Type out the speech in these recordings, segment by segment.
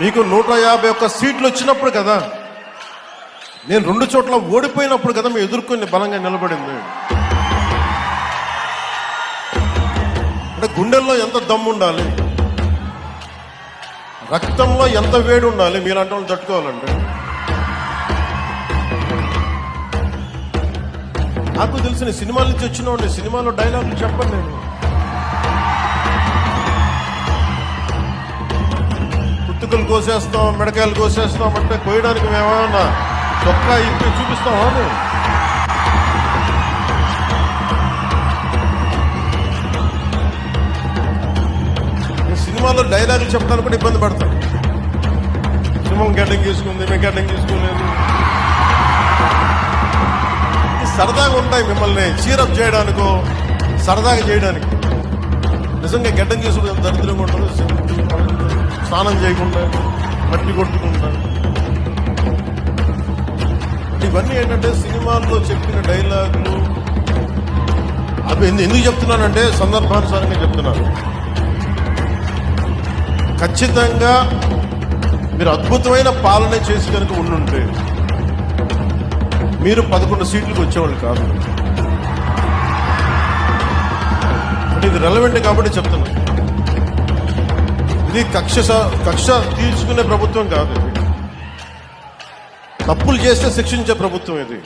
మీకు నూట యాభై ఒక్క సీట్లు వచ్చినప్పుడు కదా నేను రెండు చోట్ల ఓడిపోయినప్పుడు కదా మీ ఎదుర్కొని బలంగా నిలబడింది. అంటే గుండెల్లో ఎంత దమ్ము ఉండాలి? రక్తంలో ఎంత వేడి ఉండాలి? మీలాంటి వాళ్ళు తట్టుకోవాలండి. నాకు తెలిసిన సినిమాల నుంచి వచ్చిన సినిమాలో డైలాగులు చెప్పండి నేను. పుట్టుకలు కోసేస్తాం మిడకాయలు కోసేస్తాం అంటే కోయడానికి మేమేమన్నా చొక్కా ఇప్పి చూపిస్తాం సినిమాలో డైలాగులు చెప్పడానికి కూడా ఇబ్బంది పడతాం. సింహం గడ్డం తీసుకుంది మేము గడ్డం తీసుకోలేదు సరదాగా ఉంటాయి మిమ్మల్ని చీరప్ చేయడానికో సరదాగా చేయడానికి. నిజంగా గడ్డం తీసుకుంటే దరిద్రంగా ఉంటుంది స్నానం చేయకుండా మట్టి కొట్టుకుంటా. ఇవన్నీ ఏంటంటే సినిమాల్లో చెప్పిన డైలాగులు. అవి ఎందు- ఎందుకు చెప్తున్నానంటే సందర్భానుసారంగా చెప్తున్నాను. ఖచ్చితంగా మీరు అద్భుతమైన పాలన చేసి కనుక ఉండుంటే మీరు పదకొండు సీట్లకు వచ్చేవాళ్ళు కాదు. అంటే ఇది రెలవెంట్ కాబట్టి చెప్తున్నాను ఇది కక్ష కక్ష తీర్చుకునే ప్రభుత్వం కాదు ఇది. తప్పులు చేస్తే శిక్షించే ప్రభుత్వం ఇది.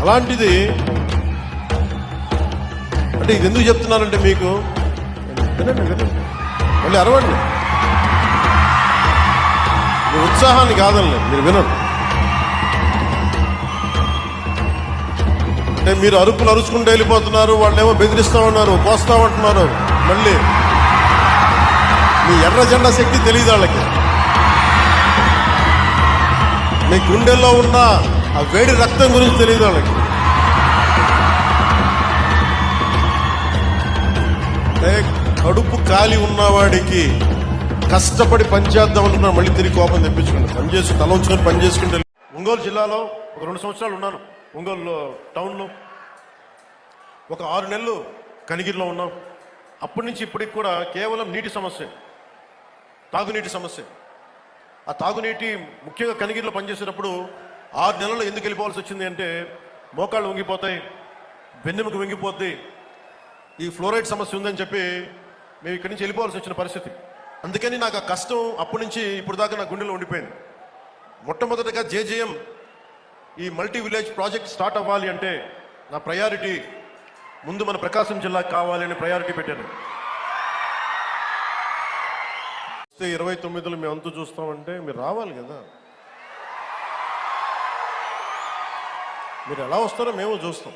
అలాంటిది అంటే ఇది ఎందుకు చెప్తున్నానంటే మీకు? మళ్ళీ అరవండి. మీ ఉత్సాహాన్ని కాదండి మీరు వినండి అంటే మీరు అరుపులు అరుచుకుంటూ వెళ్ళిపోతున్నారు వాళ్ళేమో బెదిరిస్తా ఉన్నారు కోస్తామంటున్నారు మళ్ళీ మీ ఎర్ర జెండా శక్తి తెలియదు వాళ్ళకి. మీ గుండెల్లో ఉన్న ఆ వేడి రక్తం గురించి తెలియదు వాళ్ళకి. కడుపు కాలి ఉన్నవాడికి కష్టపడి పనిచేద్దాం అనుకున్నా మళ్ళీ తిరిగి కోపం తెప్పించుకుంటాను పని చేసి తల ఉంచుకొని పని చేసుకుంటే ఒంగోలు జిల్లాలో ఒక రెండు సంవత్సరాలు ఉన్నాను. ఒంగోలు టౌన్లో ఒక ఆరు నెలలు కనిగిరిలో ఉన్నాం. అప్పటి నుంచి ఇప్పటికి కూడా కేవలం నీటి సమస్య. తాగునీటి సమస్య. ఆ తాగునీటి ముఖ్యంగా కనిగిరిలో పనిచేసేటప్పుడు ఆరు నెలలు ఎందుకు వెళ్ళిపోవాల్సి వచ్చింది అంటే మోకాళ్ళు వంగిపోతాయి వెన్నెముక వంగిపోద్ది ఈ ఫ్లోరైడ్ సమస్య ఉందని చెప్పి మేము ఇక్కడి నుంచి వెళ్ళిపోవాల్సి వచ్చిన పరిస్థితి. అందుకని నాకు ఆ కష్టం అప్పటి నుంచి ఇప్పుడు దాకా నా గుండెలో ఉండిపోయింది. మొట్టమొదటిగా జేజేఎం ఈ మల్టీ విలేజ్ ప్రాజెక్ట్ స్టార్ట్ అవ్వాలి అంటే నా ప్రయారిటీ ముందు మన ప్రకాశం జిల్లాకి కావాలి అని ప్రయారిటీ పెట్టాను. వస్తే ఇరవై తొమ్మిదిలో మేము అంతు చూస్తామంటే మీరు రావాలి కదా. మీరు ఎలా వస్తారో మేము చూస్తాం.